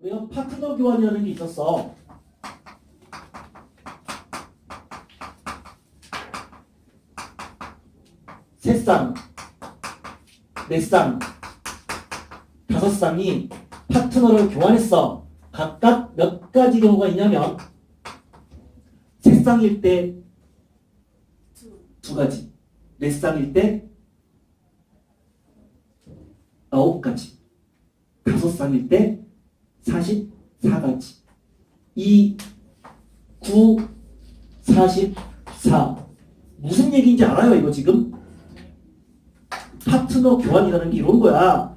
우리가 파트너 교환이라는 게 있었어. 세 쌍, 네 쌍, 다섯 쌍이 파트너를 교환했어. 각각 몇 가지 경우가 있냐면 세 쌍일 때 두 가지, 네 쌍일 때 아홉 가지, 다섯 쌍일 때 44가지. 2, 9, 44. 무슨 얘기인지 알아요, 이거 지금? 파트너 교환이라는 게 이런 거야.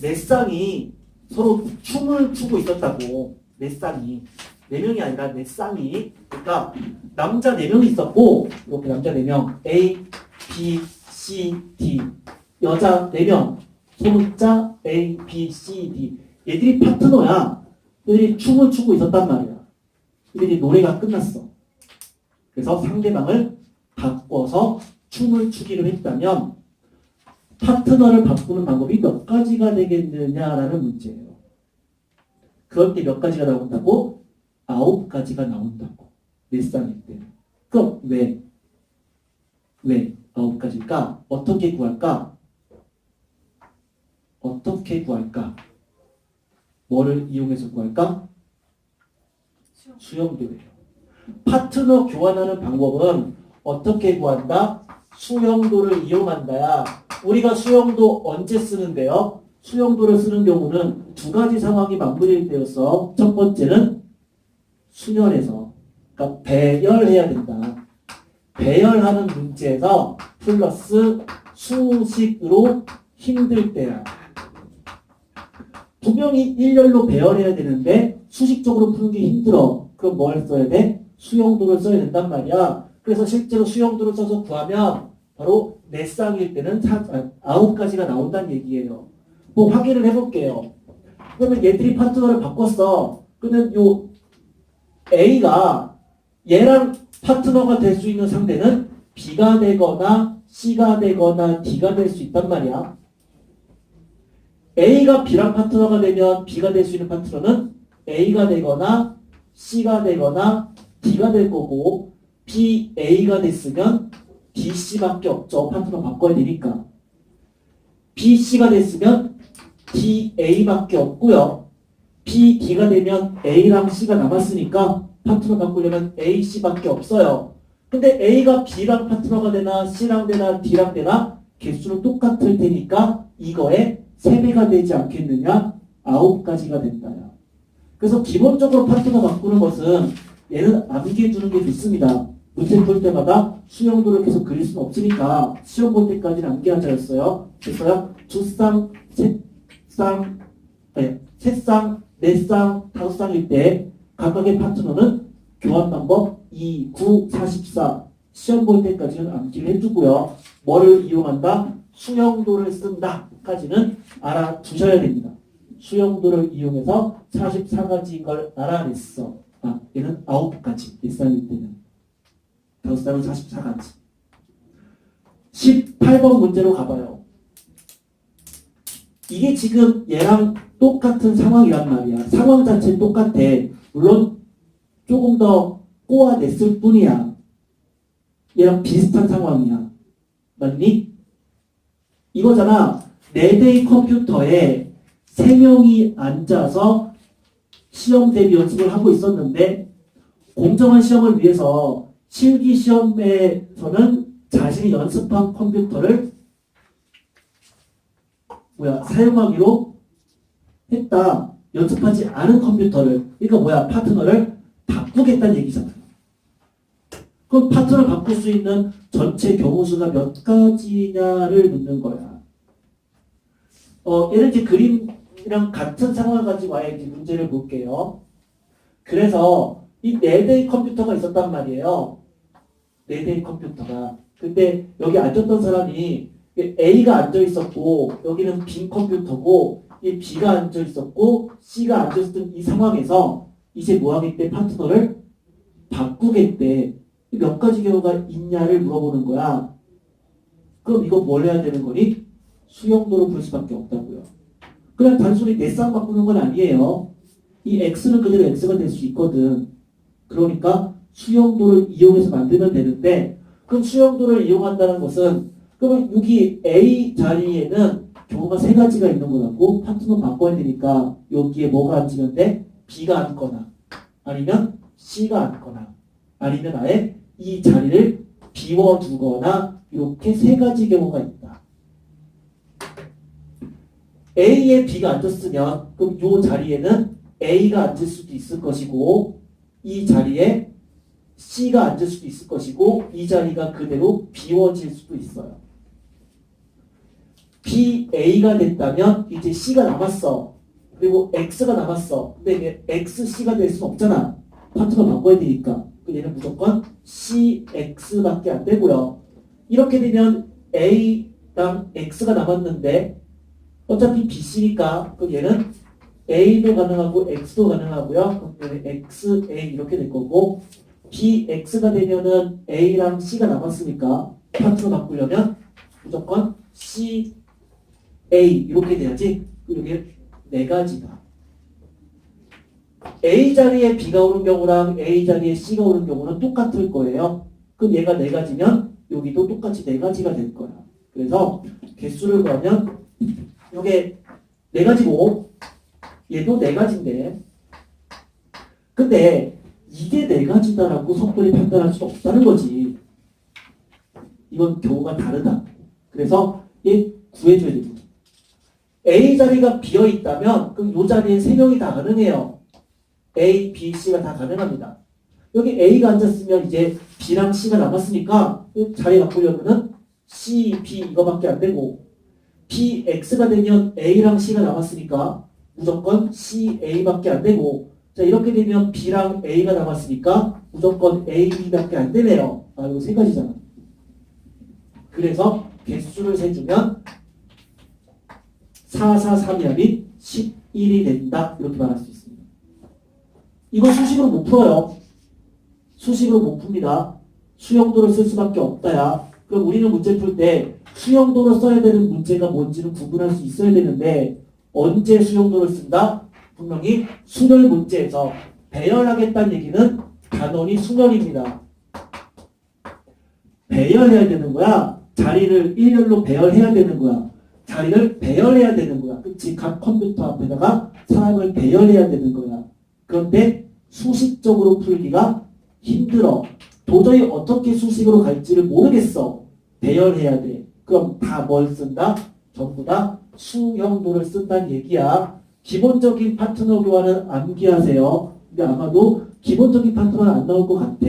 네 쌍이 서로 춤을 추고 있었다고. 네 쌍이. 네 명이 아니라 네 쌍이. 그러니까 남자 네 명이 있었고, 이렇게 남자 네 명. A, B, C, D. 여자 네 명. 소문자 A, B, C, D. 얘들이 파트너야. 얘들이 춤을 추고 있었단 말이야. 이제 노래가 끝났어. 그래서 상대방을 바꿔서 춤을 추기로 했다면 파트너를 바꾸는 방법이 몇 가지가 되겠느냐라는 문제예요. 그럴 때 몇 가지가 나온다고? 아홉 가지가 나온다고. 몇 쌍일 때. 그럼 왜? 왜 아홉 가지일까? 어떻게 구할까? 어떻게 구할까? 뭐를 이용해서 구할까? 수용도예요. 파트너 교환하는 방법은 어떻게 구한다? 수용도를 이용한다야. 우리가 수용도 언제 쓰는데요? 수용도를 쓰는 경우는 두 가지 상황이 맞물릴 때였어. 첫 번째는 수년에서. 그러니까 배열해야 된다. 배열하는 문제에서 플러스 수식으로 힘들 때야. 두 명이 일렬로 배열해야 되는데 수식적으로 푸는 게 힘들어. 그럼 뭘 써야 돼? 수용도를 써야 된단 말이야. 그래서 실제로 수용도를 써서 구하면 바로 네 쌍일 때는 사- 아, 아홉 가지가 나온다는 얘기예요. 뭐 확인을 해볼게요. 그러면 얘들이 파트너를 바꿨어. 그러면 요 A가 얘랑 파트너가 될 수 있는 상대는 B가 되거나 C가 되거나 D가 될 수 있단 말이야. A가 B랑 파트너가 되면 B가 될 수 있는 파트너는 A가 되거나 C가 되거나 D가 될 거고 B, A가 됐으면 D, C밖에 없죠. 파트너 바꿔야 되니까. B, C가 됐으면 D, A밖에 없고요. B, D가 되면 A랑 C가 남았으니까 파트너 바꾸려면 A, C밖에 없어요. 근데 A가 B랑 파트너가 되나 C랑 되나 D랑 되나 개수는 똑같을 테니까 이거에 3배가 되지 않겠느냐? 9가지가 된다요. 그래서 기본적으로 파트너 바꾸는 것은 얘는 암기해두는 게 좋습니다. 문제 풀 때마다 수용도를 계속 그릴 수는 없으니까 시험 볼 때까지는 암기하자였어요. 됐어요? 두 쌍, 세 쌍, 네, 세 쌍, 네 쌍, 다섯 쌍일 때 각각의 파트너는 교환 방법 2, 9, 44 시험 볼 때까지는 암기를 해두고요. 뭐를 이용한다? 수용도를 쓴다까지는 알아두셔야 됩니다. 수용도를 이용해서 44가지인 걸 알아냈어. 아, 얘는 9가지. 일산일 때는. 다섯 쌍은 44가지. 18번 문제로 가봐요. 이게 지금 얘랑 똑같은 상황이란 말이야. 상황 자체는 똑같아. 물론 조금 더 꼬아냈을 뿐이야. 얘랑 비슷한 상황이야. 맞니? 이거잖아. 네 대의 컴퓨터에 세 명이 앉아서 시험 대비 연습을 하고 있었는데 공정한 시험을 위해서 실기 시험에서는 자신이 연습한 컴퓨터를 뭐야 사용하기로 했다. 연습하지 않은 컴퓨터를 그러니까 뭐야 파트너를 바꾸겠다는 얘기잖아. 그럼 파트너를 바꿀 수 있는 전체 경우 수가 몇 가지냐를 묻는 거야. 어, 예를 들어 그림이랑 같은 상황을 가지고 아예 문제를 볼게요. 그래서 이네 대의 컴퓨터가 있었단 말이에요. 네 대의 컴퓨터가. 근데 여기 앉았던 사람이 A가 앉아 있었고 여기는 빈 컴퓨터고 이 B가 앉아 있었고 C가 앉아 있었던 이 상황에서 이제 뭐 하겠대 파트너를 바꾸겠대. 몇 가지 경우가 있냐를 물어보는 거야. 그럼 이거 뭘 해야 되는 거니? 수용도로 볼 수밖에 없다고요. 그냥 단순히 내쌍 바꾸는 건 아니에요. 이 x는 그대로 x가 될 수 있거든. 그러니까 수용도를 이용해서 만들면 되는데 그럼 수용도를 이용한다는 것은 그러면 여기 A 자리에는 경우가 세 가지가 있는 거라고 파트너 바꿔야 되니까 여기에 뭐가 앉으면 돼? B가 앉거나 아니면 C가 앉거나 아니면 아예 이 자리를 비워두거나 이렇게 세 가지 경우가 있다. A에 B가 앉았으면 그럼 이 자리에는 A가 앉을 수도 있을 것이고 이 자리에 C가 앉을 수도 있을 것이고 이 자리가 그대로 비워질 수도 있어요. BA가 됐다면 이제 C가 남았어. 그리고 X가 남았어. 근데 이게 XC가 될 수는 없잖아. 파트너 바꿔야 되니까. 그 얘는 무조건 CX밖에 안 되고요. 이렇게 되면 A랑 X가 남았는데 어차피 BC니까 그럼 얘는 A도 가능하고 X도 가능하고요. 그럼 얘는 XA 이렇게 될 거고 BX가 되면은 A랑 C가 남았으니까 파트너 바꾸려면 무조건 C A 이렇게 돼야지. 이게 네 가지다. A 자리에 B가 오는 경우랑 A 자리에 C가 오는 경우는 똑같을 거예요. 그럼 얘가 네 가지면 여기도 똑같이 네 가지가 될 거야. 그래서 개수를 구하면 이게 네 가지고 얘도 네 가지인데 근데 이게 네 가지다라고 섣불리 판단할 수 없다는 거지. 이건 경우가 다르다. 그래서 얘 구해줘야 됩니다. A 자리가 비어 있다면 그럼 이 자리에 세 명이 다 가능해요. A, B, C가 다 가능합니다. 여기 A가 앉았으면 이제 B랑 C가 남았으니까 이 자리 바꾸려면은 C, B 이거밖에 안 되고 B, X가 되면 A랑 C가 남았으니까 무조건 C, A밖에 안 되고 자 이렇게 되면 B랑 A가 남았으니까 무조건 A, B밖에 안 되네요. 아 이거 세 가지잖아. 그래서 개수를 세주면 4, 4, 3합이 11이 된다. 이렇게 말할 수 있습니다. 이거 수식으로 못 풀어요. 수식으로 못 풉니다. 수용도를 쓸 수밖에 없다야. 그럼 우리는 문제 풀 때 수용도로 써야 되는 문제가 뭔지는 구분할 수 있어야 되는데 언제 수용도를 쓴다? 분명히 순열 문제에서 배열하겠다는 얘기는 단원이 순열입니다. 배열해야 되는 거야. 자리를 일렬로 배열해야 되는 거야. 자리를 배열해야 되는 거야. 그치? 각 컴퓨터 앞에다가 사람을 배열해야 되는 거야. 그런데 수식적으로 풀기가 힘들어. 도저히 어떻게 수식으로 갈지를 모르겠어. 배열해야 돼. 그럼 다 뭘 쓴다? 전부 다 수형도를 쓴다는 얘기야. 기본적인 파트너 교환은 암기하세요. 근데 아마도 기본적인 파트너는 안 나올 것 같아.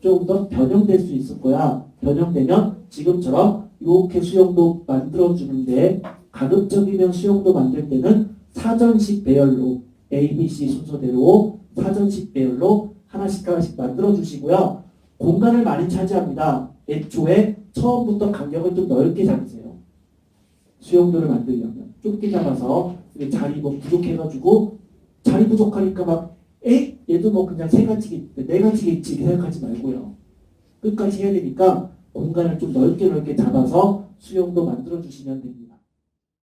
조금 더 변형될 수 있을 거야. 변형되면 지금처럼 이렇게 수형도 만들어주는데 가급적이면 수형도 만들 때는 사전식 배열로 A, B, C 순서대로 사전식 배열로 하나씩 하나씩 만들어 주시고요. 공간을 많이 차지합니다. 애초에 처음부터 간격을 좀 넓게 잡으세요. 수용도를 만들려면 좁게 잡아서 자리 뭐 부족해가지고 자리 부족하니까 막 에이 얘도 뭐 그냥 세 가지겠지 네 가지겠지 생각하지 말고요. 끝까지 해야 되니까 공간을 좀 넓게 넓게 잡아서 수용도 만들어 주시면 됩니다.